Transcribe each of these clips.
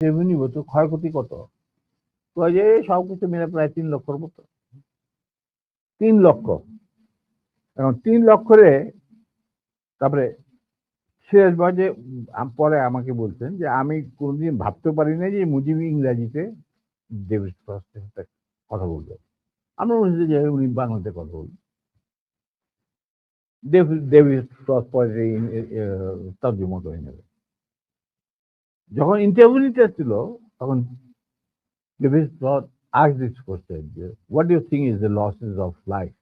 Revenue তো ক্ষয়ক্ষতি কত? যে সব কিছু মিলে প্রায় তিন লক্ষর মতো। তিন লক্ষ। এখন তিন লক্ষরে তারপরে ভাই যে পরে আমাকে বলছেন যে আমি কোনোদিন ভাবতে পারি না যে মুজিব ইংরাজিতে ডেভিড কথা বলবে। আমরা মনে যে উনি বাংলাতে কথা বলবেন। ডেভিড ডেভিড ফ্রস্ট পরে তর্জমা করে নেবে। যখন ইন্টারভিউ নিতে ছিল তখন asked this question what do you think is the losses of life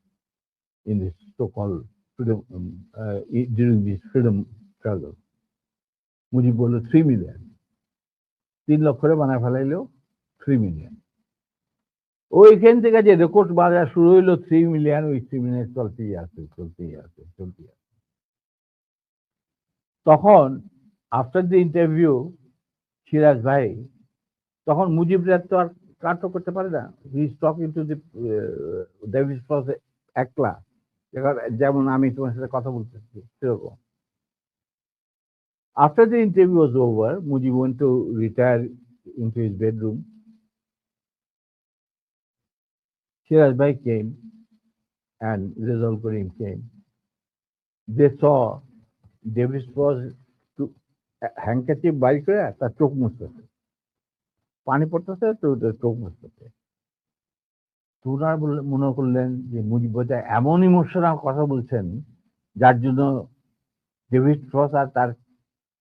in this so-called freedom um, uh, during this freedom struggle? Mujib বলল থ্রি মিলিয়ন তিন লক্ষরে বানায় ফেলাইলো থ্রি মিলিয়ন ওইখান থেকে যে রেকর্ড বাজার শুরু হইল থ্রি মিলিয়ন ওই থ্রি মিলিয়ন চলতেই আছে চলতেই আছে চলতেই আছে। তখন আফটার দ্য ইন্টারভিউ সিরাজ ভাই তখন মুজিবরা তো আর কাট করতে পারে না he is talking to the David Frost একলা যেখানে- যেমন আমি তোমার সাথে কথা বলতেছি সেরকম After the interview was over, Mujib went to retire into his bedroom. Shiraz Bhai came and Rizal Karim came. They saw Davis was handkerchief বাইর করে তার চোখ মুছতেছে পানি পড়তেছে তো চোখ মুছতেছে তুনার মনে করলেন যে মুজিব বোধহয় এমন ইমোশনাল কথা বলছেন, যার জন্য ডেভিড ফ্রস আর তার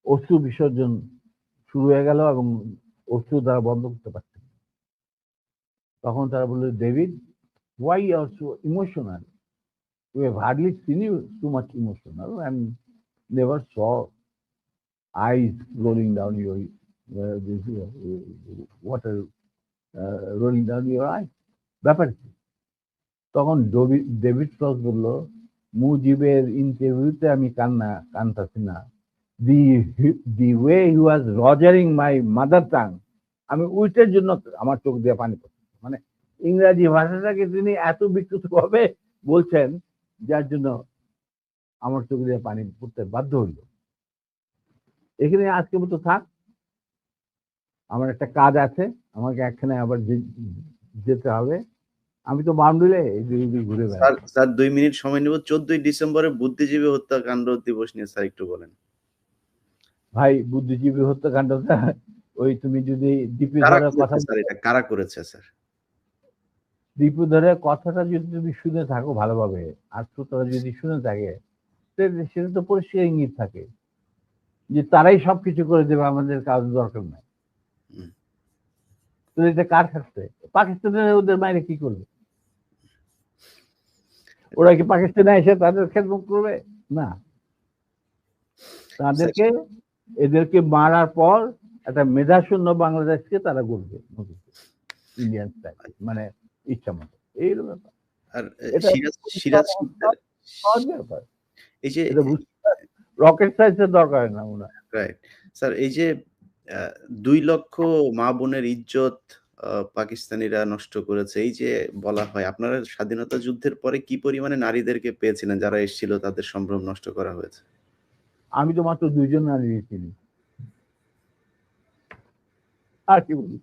অশ্রু বিসর্জন শুরু হয়ে গেল এবং অশ্রু দ্বারা বন্ধ করতে পারছে। তখন তারা বলল, David why are so emotional you have hardly seen you too much emotional and never saw eyes rolling down your water rolling down your eye ব্যাপার তখন ডেভিড ফ্রস বলল, মুজিবের ইন্টারভিউতে আমি কান্না কানতাছি না। The the way he was rogering my mother tongue. আমি উইটের জন্য আমার চোখ দিয়ে পানি পড়ছে। মানে ইংরাজি ভাষাটাকে তিনি এত বিকৃত ভাবে বলছেন, যার জন্য আমার চোখ দিয়ে পানি পড়তে বাধ্য হইল। এখানে আজকে মতো থাক। আমার একটা কাজ আছে আমাকে একখানে আবার যেতে হবে। আমি তো বাউন্ডুলে ঘুরে স্যার দুই মিনিট সময় নেব। চোদ্দই ডিসেম্বরে বুদ্ধিজীবী হত্যাকাণ্ড দিবস নিয়ে স্যার একটু বলেন। ভাই বুদ্ধিজীবী হত্যাকাণ্ডটা ওই তুমি যদি ধরে কথা করেছে স্যার এটা? কারা করেছে স্যার? ডিপি ধরে কথাটা যদি তুমি শুনে থাকো ভালোভাবে আর শ্রোতারা যদি শুনে থাকে সেটা তো পরিষ্কার ইঙ্গিত থাকে। যে তারাই সবকিছু করে দেবে আমাদের কাজ দরকার নাই। তো এটা কার কাছে পাকিস্তানের ওদের বাইরে কি করবে? ওরা কি পাকিস্তানে এসে তাদের খেদমত করবে? না। তাদেরকে এদেরকে মারার পর একটা মেধাশূন্য বাংলাদেশকে তারা গড়বে। ইন্ডিয়ান মানে ইচ্ছা মতো। এইরকম ব্যাপার। আর সিরাজ সিরাজ এই যে রকেট সাইজের দরকার হয় না ওনার রাইট স্যার এই যে দুই লক্ষ মা বোনের ইজ্জত পাকিস্তানিরা নষ্ট করেছে এই যে বলা হয় আপনারা স্বাধীনতা যুদ্ধের পরে কি পরিমাণে নারীদেরকে পেয়েছিলেন যারা এসেছিল তাদের সম্ভ্রম নষ্ট করা হয়েছে? আমি তো মাত্র দুইজন নারী চিনি আর কি বলি।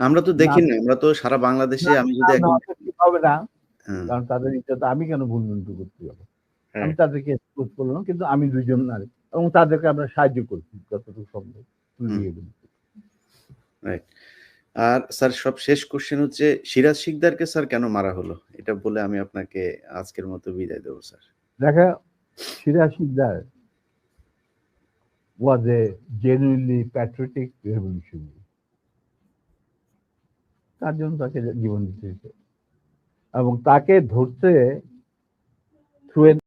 আমরা তো দেখি না। আমরা তো সারা বাংলাদেশে আমি যদি হবে না হ্যাঁ, কারণ তাদের ইচ্ছা আমি কেন ভুল করতে যাব? হ্যাঁ। আমি তাদেরকে এক্সপোজ করলাম কিন্তু আমি দুইজন নারী। এবং তাদেরকে আমরা সাহায্য করছি যতটুকু সম্ভব। আর স্যার সব শেষ কোশ্চেন হচ্ছে সিরাজ শিকদারকে স্যার কেন মারা হলো? এটা বলে আমি আপনাকে আজকের মতো বিদায় দেবো স্যার। দেখা Siraj Sikdar was a genuinely patriotic revolutionary. তার জন্য তাকে জীবন দিতে এবং তাকে ধরতে থ্রু